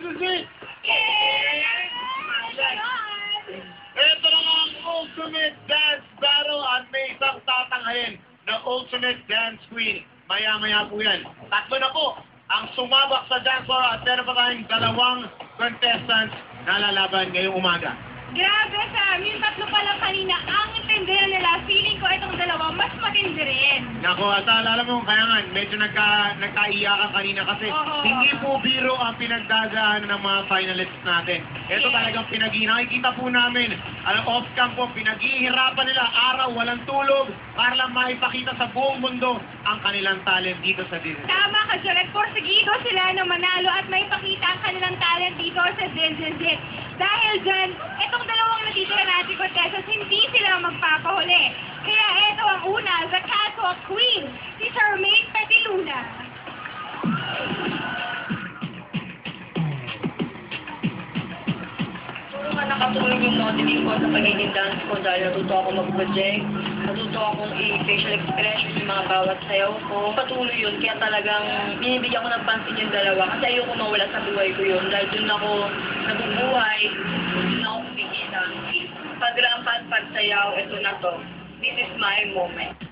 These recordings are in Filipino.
it! Ito na nga ang Ultimate Dance Battle at may isang tatanghalin na Ultimate Dance Queen. Maya-maya po yan. Tatlo na po ang sumabak sa dance floor at meron pa tayong dalawang contestants na lalaban ngayong umaga. Grabe, Sam. Yung tatlo pa lang kanina, ang intindi na nila. Feeling ko itong dalawa, mas matindi rin. Nako, at alala mo, kaya nga, medyo nagka, nagkaiyakan kanina kasi Oo. hindi po biro ang pinagdadaan ng mga finalists natin. Ito Yes. talagang pinagi. Nakikita po namin, ano, off-cam po, pinaghihirapan nila araw, walang tulog, para lang maipakita sa buong mundo ang kanilang talent dito sa Disney. Tama ka, Jared. Porsigido sila na manalo at may pakita ang kanilang talent dito sa Zinzinzit. Dahil dyan, itong dalawang natitira natin contestants, hindi sila magpapahuli. Kaya ito ang una, the Catwalk Queen, si Charmaine Petiluna. Puro nga nakatulong yung modeling ko sa pagiging dance ko dahil natuto ako mag-project, natuto akong i-facial expression yung mga bawat sayaw ko. Patuloy yun, kaya talagang binibigyan ko ng pansin yung dalawa kasi ayoko mawala sa buhay ko yun dahil dun ako nabubuhay, dun ako kumikita. Pag-rampan, pagsayaw, ito na to. This is my moment.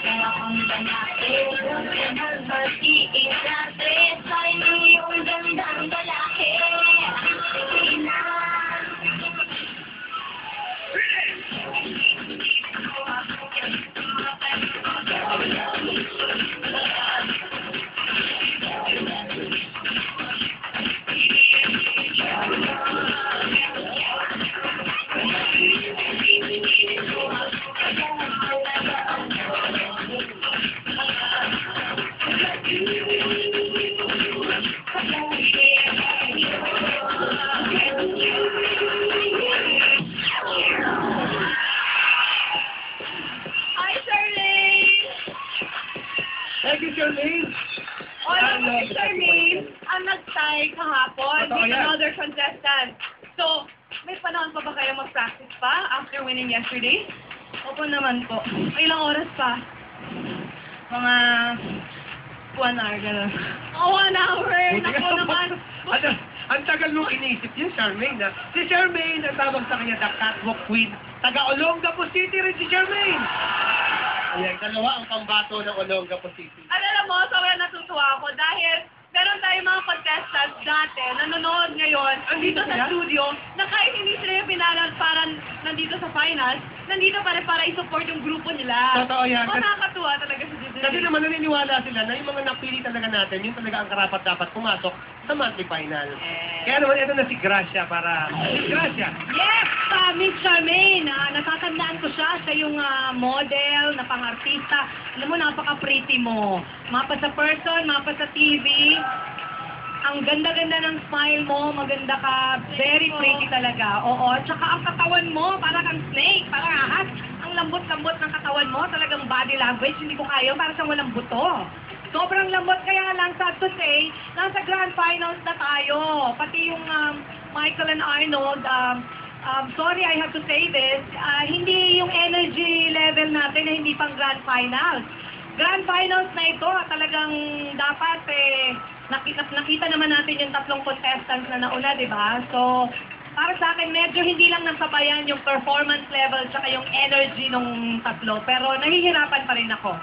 Everybody is yan. another contestant. So, may panahon pa ba kayo mag-practice pa after winning yesterday? Opo naman po. Ilang oras pa? Mga one hour, gano'n. Oh, one hour! Buti Naku naman! Ano, ang tagal mong inisip yun, Charmaine, ha? Si Charmaine, ang tawag sa kanya, the Catwalk Queen. Taga Olongapo City rin si Charmaine! Ayan, dalawa ang pambato ng Olongapo City. At alam mo, sobrang natutuwa ako dahil meron tayong mga contestants dati, nanonood ngayon, Andito dito sa studio, na kahit hindi sila yung pinalan para nandito sa finals, nandito pa rin para i-support yung grupo nila. Totoo yan. O, nakakatuwa talaga sa. Kasi naman naniniwala sila na yung mga napili talaga natin, yun talaga ang karapat dapat pumasok sa monthly final. Eh. Kaya naman ito na si Gracia para... Si Gracia! Yes, uh, Miss Charmaine, ah, natatandaan ko siya sa yung ah, model na pang-artista. Alam mo, napaka-pretty mo. Mapa sa person, mapa sa TV. Ang ganda-ganda ng smile mo, maganda ka, very pretty talaga. Oo, tsaka ang katawan mo, parang kang snake, parang ahas. Ang lambot-lambot ng katawan mo, talagang body language, hindi ko kaya, parang siyang walang buto. Sobrang lambot kaya lang sad to say, nasa grand finals na tayo. Pati yung um, Michael and Arnold, um, um, sorry I have to say this, ah, hindi yung energy level natin na hindi pang grand finals. Grand finals na ito, talagang dapat eh, nakita, nakita naman natin yung tatlong contestants na nauna, di ba? So, para sa akin, medyo hindi lang nasabayan yung performance level tsaka yung energy nung tatlo. Pero nahihirapan pa rin ako.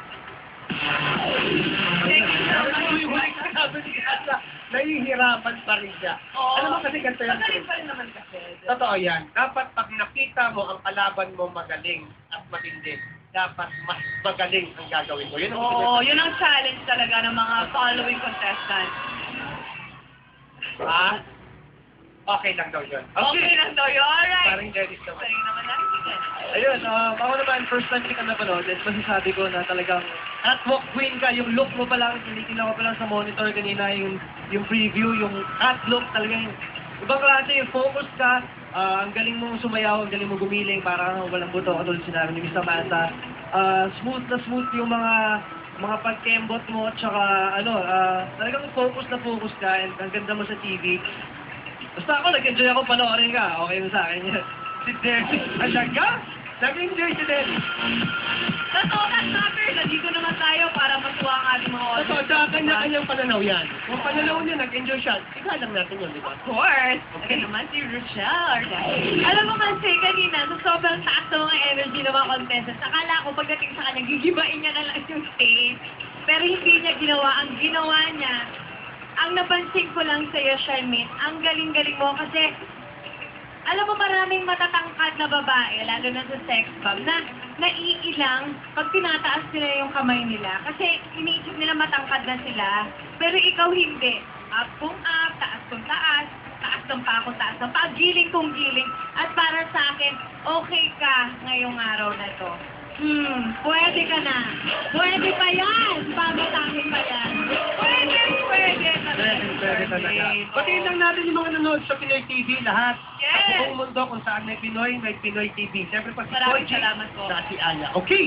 Nahihirapan pa rin siya. Oo. Ano ba kasi ganito yan? Magaling pa rin naman kasi. Totoo yan. Dapat pag nakita mo ang kalaban mo magaling at matindi, dapat mas magaling ang gagawin mo. Yun ang Oo, yun ang challenge talaga ng mga following contestants. Ha? Okay lang daw yun. Okay lang daw yun. Alright. Parang Dennis naman. Sa'yo naman natin. Ayun, um, ako naman, first time kita napanood, at masasabi ko na talagang catwalk queen ka, yung look mo pa lang, tinitingnan ko pa lang sa monitor kanina, yung, yung preview, yung catwalk, talagang ibang klase, yung focus ka, ah, ang galing mong sumayaw, ang galing mong gumiling, parang walang buto, katulad sinabi ni Mr. Manta. Ah, smooth na smooth yung mga mga pagkembot mo, tsaka ano, ah, talagang focus na focus ka, and ang ganda mo sa TV. Basta ako, nag-enjoy ako panoorin ka, okay mo sa akin yan. Si Dennis talaga? Nag-enjoy si Dennis. Totoo na, Snapper. Nandito naman tayo para matuwa ang ating mga audience. Totoo, sa kanya-kanyang pananaw yan. Kung pananaw niya, nag-enjoy siya, ikaw lang natin yun, di ba? Of course. Okay naman si Rochelle. Alam mo kasi kanina, sa sobrang taas ng energy ng mga contestants, akala ko pagdating sa kanya, gigibain niya na lang yung stage. Pero hindi niya ginawa. Ang ginawa niya, ang napansin ko lang sa'yo, Charmaine, ang galing-galing mo kasi alam mo maraming matatangkad na babae, lalo na sa sex bomb, na naiilang pag tinataas nila yung kamay nila. Kasi iniisip nila matangkad na sila, pero ikaw hindi. Up kung up, taas kung taas, taas ng pako, taas ng pako, giling kung giling. At para sa akin, okay ka ngayong araw na to. Hmm, pwede ka na. Talaga. Patiin lang natin yung mga nanonood sa Pinoy TV, lahat. Yes. Sa buong mundo kung saan may Pinoy, may Pinoy TV. Siyempre, pag si Maraming Koji, salamat po. sa si Aya. Okay.